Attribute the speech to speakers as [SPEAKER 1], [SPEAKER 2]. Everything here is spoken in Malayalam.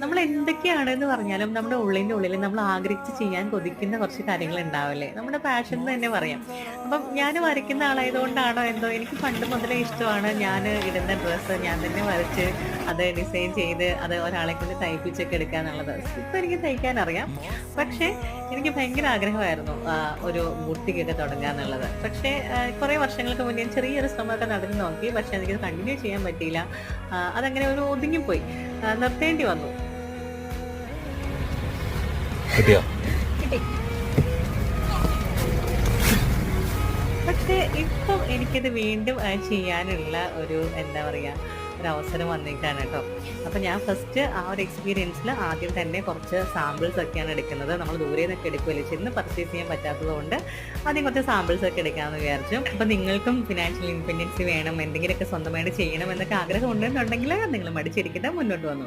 [SPEAKER 1] നമ്മൾ എന്തൊക്കെയാണെന്ന് പറഞ്ഞാലും നമ്മുടെ ഉള്ളിന്റെ ഉള്ളിൽ നമ്മൾ ആഗ്രഹിച്ച് ചെയ്യാൻ കൊതിക്കുന്ന കുറച്ച് കാര്യങ്ങൾ ഉണ്ടാവില്ലേ? നമ്മുടെ പാഷൻ എന്ന് തന്നെ പറയാം. അപ്പം ഞാൻ വരയ്ക്കുന്ന ആളായതുകൊണ്ടാണോ എന്തോ? എനിക്ക് പണ്ട് മുതലേ ഇഷ്ടമാണ് ഞാൻ ഇടുന്ന ഡ്രസ്സ്. ഞാൻ തന്നെ വരച്ച് അത് ഡിസൈൻ ചെയ്ത് അത് ഒരാളെ കൊണ്ട് തയ്പ്പിച്ചൊക്കെ എടുക്കുക എന്നുള്ളത്. ഇപ്പം എനിക്ക് തയ്ക്കാൻ അറിയാം. പക്ഷേ എനിക്ക് ഭയങ്കര ആഗ്രഹമായിരുന്നു ഒരു ബുട്ടിക്കൊക്കെ തുടങ്ങുക എന്നുള്ളത്. പക്ഷേ കുറേ വർഷങ്ങൾക്ക് മുന്നേ ചെറിയൊരു ശ്രമമൊക്കെ നടന്നു നോക്കി. പക്ഷേ എനിക്കത് കണ്ടിന്യൂ ചെയ്യാൻ പറ്റിയില്ല. അതങ്ങനെ ഒരു ഒതുങ്ങിപ്പോയി. നിർത്തേണ്ടി വന്നു.
[SPEAKER 2] കിട്ടിയോ?
[SPEAKER 1] പക്ഷേ ഇപ്പം എനിക്കിത് വീണ്ടും ചെയ്യാനുള്ള ഒരു എന്താ പറയുക ഒരു അവസരം വന്നേക്കാണ് കേട്ടോ. അപ്പം ഞാൻ ഫസ്റ്റ് ആ ഒരു എക്സ്പീരിയൻസിൽ ആദ്യം തന്നെ കുറച്ച് സാമ്പിൾസ് ഒക്കെയാണ് എടുക്കുന്നത്. നമ്മൾ ദൂരെ നിന്നൊക്കെ എടുക്കുമല്ലോ ചെന്ന് പർച്ചേസ് ചെയ്യാൻ പറ്റാത്തത് കൊണ്ട് ആദ്യം കുറച്ച് സാമ്പിൾസ് ഒക്കെ എടുക്കാമെന്ന് വിചാരിച്ചു. അപ്പം നിങ്ങൾക്കും ഫിനാൻഷ്യൽ ഇൻഡിപെൻഡൻസി വേണം എന്തെങ്കിലുമൊക്കെ സ്വന്തമായിട്ട് ചെയ്യണം എന്നൊക്കെ ആഗ്രഹം ഉണ്ടെന്നുണ്ടെങ്കിൽ നിങ്ങൾ മടിച്ചിരിക്കുന്നത് മുന്നോട്ട് വന്നു.